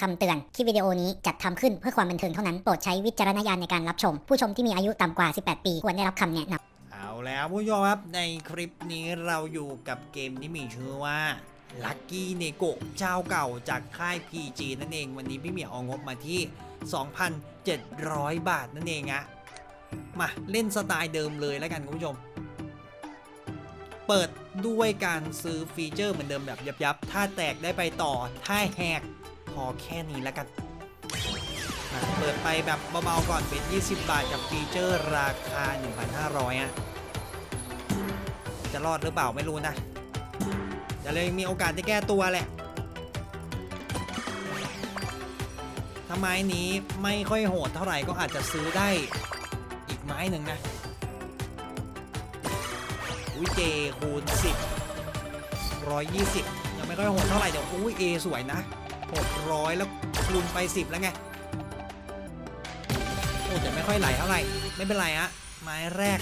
คำเตือน คลิปวิดีโอนี้จัดทำขึ้นเพื่อความบันเทิงเท่านั้น โปรดใช้วิจารณญาณในการรับชม ผู้ชมที่มีอายุต่ำกว่า 18 ปี ควรได้รับคำแนะนำเอาแล้วผู้ชมครับ ในคลิปนี้เราอยู่กับเกมที่มีชื่อว่า Lucky n e g o เจ้าเก่าจากค่าย PG นั่นเอง วันนี้พี่เหมียวเอางบมาที่ 2,700 บาทนั่นเองอะมาเล่นสไตล์เดิมเลยแล้วกันคุณผู้ชม เปิดด้วยการซื้อฟีเจอร์เหมือนเดิมแบบยับๆถ้าแตกได้ไปต่อ ถ้าแหก พอแค่นี้แล้วกันเปิดไปแบบเบาๆก่อนเป็น 20 บาทกับฟีเจอร์ราคา 1,500อะจะรอดหรือเปล่าไม่รู้นะจะเลยมีโอกาสจะแก้ตัวแหละถ้าไม้นี้ไม่ค่อยโหดเท่าไหร่ก็อาจจะซื้อได้อีกไม้หนึ่งนะอุ้ยเจคูณ10 120 ยังไม่ค่อยโหดเท่าไหร่เดี๋ยวอุ้ยเอสวยนะ 600 แล้วคูณไป 10 แล้วไง โอ้แต่ไม่ค่อยไหลเท่าไหร่ ไม่เป็นไรอะไม้แรก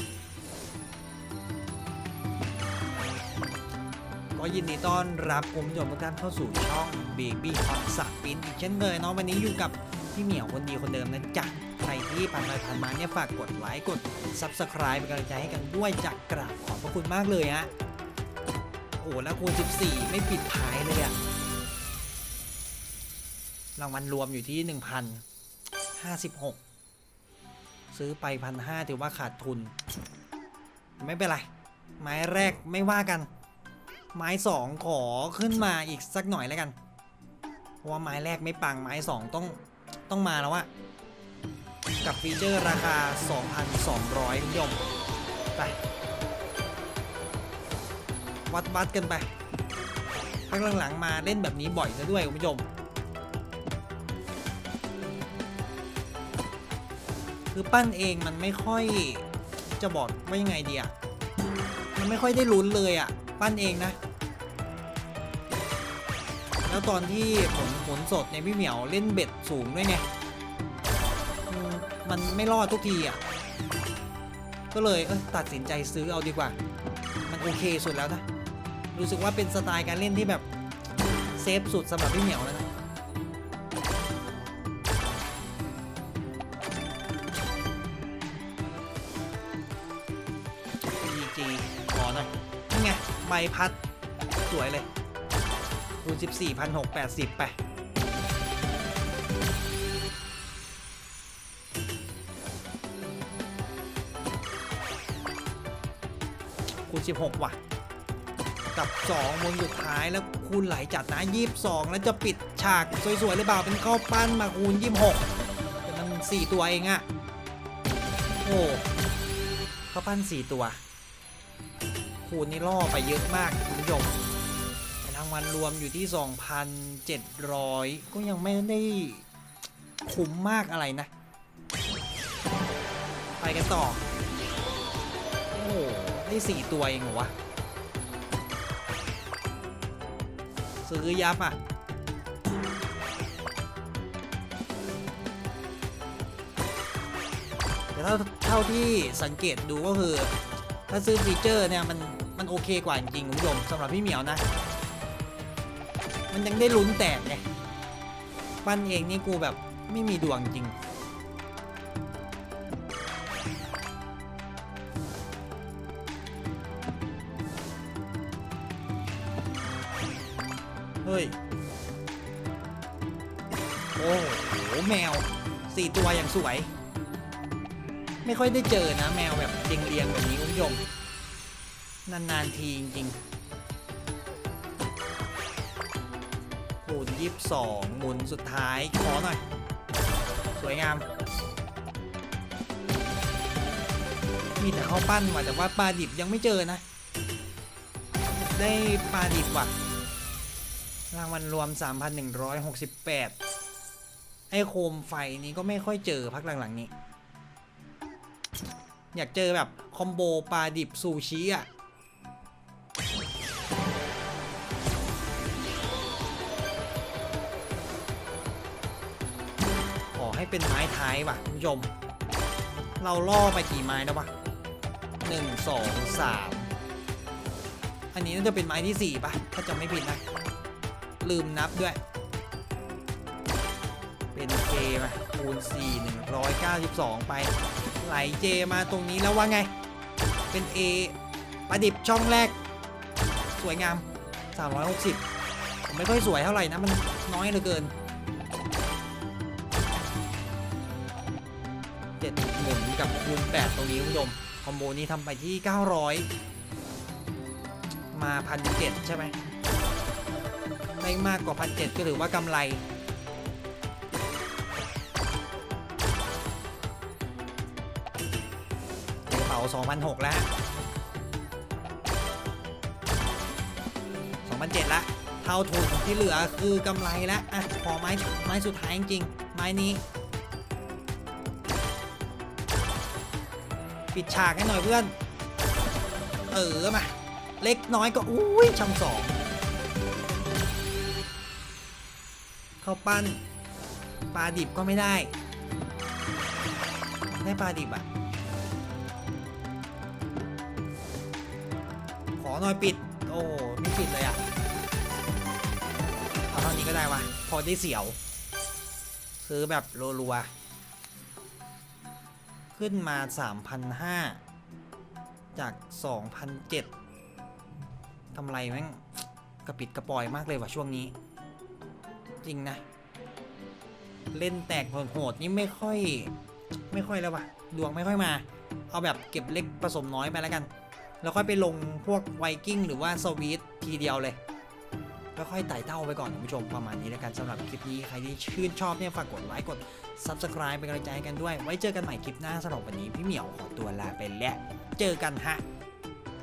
ก็ยินดีต้อนรับคุณผู้ชมทุกท่านเข้าสู่ช่อง Baby Hot สักปินอีกเช่นเคยเนาะวันนี้อยู่กับพี่เหมียวคนดีคนเดิมนะจ๊ะใครที่ผ่านไปผ่านมาเนี่ยฝากกดไลค์กด Subscribe เป็นกำลังใจให้กันด้วยจากกราบขอบพระคุณมากเลยฮะโอ้แล้วคูณ14 ไม่ปิดท้ายเลยอะ รางวัลรวมอยู่ที่1,056ซื้อไปพันห้าถือว่าขาดทุน ไม่เป็นไร ไม้แรกไม่ว่ากัน ไม้สองขอขึ้นมาอีกสักหน่อยแล้วกัน เพราะว่าไม้แรกไม่ปังไม้สองต้องต้องมาแล้วอะกับฟีเจอร์ราคา 2,200คุณผู้ชมไป วัดวัดกันไปพักหลังๆมาเล่นแบบนี้บ่อยซะด้วยคุณผู้ชม คือปั้นเองมันไม่ค่อยจะบอกว่ายังไงดีอะมันไม่ค่อยได้ลุ้นเลยอะปั้นเองนะ แล้วตอนที่ผมผลสดในพี่เหมียวเล่นเบ็ดสูงด้วยไงอืมมันไม่รอดทุกทีอะก็เลยเออตัดสินใจซื้อเอาดีกว่า มันโอเคสุดแล้วนะ รู้สึกว่าเป็นสไตล์การเล่นที่แบบเซฟสุดสำหรับพี่เหมียวแล้วนะ ใบพัด สวยเลยคูณ14,680 ไป คูณ 16 ว่ะ กับ2บนสุดท้ายแล้วคูณไหลจัดนะ 22 แล้วจะปิดฉากสวยๆหรือเปล่าเป็นข้าวปั้นมาคูณ 26แต่มัน4ตัวเองอะโอ้ข้าวปั้น 4 ตัว คูณนี่ล่อไปเยอะมากคุณผู้ชมแต่รางวัลรวมอยู่ที่ 2,700 ก็ยังไม่ได้คุ้มมากอะไรนะ ไปกันต่อ โอ้ได้4ตัวเองเหรอวะ ซื้อยับอะ แต่เท่าเท่าที่สังเกตดูก็คือ ถ้าซื้อฟีเจอร์เนี่ยมันมันโอเคกว่าจริงคุณผู้ชมสำหรับพี่เหมียวนะ มันยังได้ลุ้นแตกไงปั้นเองนี่กูแบบไม่มีดวงจริง เฮ้ย โอ้โห แมวสี่ตัวอย่างสวย ไม่ค่อยได้เจอนะแมวแบบเรียงๆแบบนี้คุณผู้ชมนาน ๆ ที จริงๆคูณยี่สองหมุนสุดท้าย ขอหน่อย สวยงาม มีแต่ข้าวปั้นว่ะแต่ว่าปลาดิบยังไม่เจอนะ ได้ปลาดิบว่ะ รางวัลรวม 3,168 ไอ้โคมไฟนี้ก็ไม่ค่อยเจอพักหลัง ๆ นี้ อยากเจอแบบคอมโบปลาดิบซูชิอะขอให้เป็นไม้ท้ายว่ะคุณผู้ชม เราล่อไปกี่ไม้แล้วะหนึ่งสองสามอันนี้น่าจะเป็นไม้ที่สี่ป่ะ ถ้าจำไม่ผิดนะ ลืมนับด้วยเจมาคูณ4 192ไป ไหลเจมาตรงนี้แล้วว่าไง เป็น A ประดิบช่องแรก สวยงาม 360ไม่ค่อยสวยเท่าไหร่นะ มันน้อยเหลือเกินเจ็ดหมุนกับคูณ8ตรงนี้คุณผู้ชม คอมโบนี้ทำไปที่ 900 มาพันเใช่ไหมได้มากกว่าพันเก็ถือว่ากำไรา2,006 แล้ว2,007 ละเท่าทุนที่เหลือคือกำไรแล้วอะขอไม้ไม้สุดท้ายจริงๆไม้นี้ ปิดฉากให้หน่อยเพื่อน เออมา เล็กน้อยก็ อุ้ยช่ำสองเข้าปั้นปลาดิบก็ไม่ได้ ได้ปลาดิบอะข หน่อยปิด โอ้ไม่ปิดเลยอะเอาเท่านี้ก็ได้วะพอได้เสียวซื้อแบบรัวๆ ขึ้นมา 3,500 จาก 2,007กำไรแม่งกระปิดกระปอยมากเลยว่ะช่วงนี้ จริงนะ เล่นแตกโหดๆนี่ไม่ค่อย ไม่ค่อยแล้วว่ะ ดวงไม่ค่อยมา เอาแบบเก็บเล็กผสมน้อยไปแล้วกัน แล้วค่อยไปลงพวกไวกิ้งหรือว่าสวีททีเดียวเลยค่อยๆไต่เต้าไปก่อนคุณผู้ชมประมาณนี้แล้วกันสำหรับคลิปนี้ใครที่ชื่นชอบเนี่ยฝากกดไลค์กด Subscribe เป็นกำลังใจให้กันด้วย ไว้เจอกันใหม่คลิปหน้าสำหรับวันนี้พี่เหมียวขอตัวลาไปแล้วเจอกันฮะ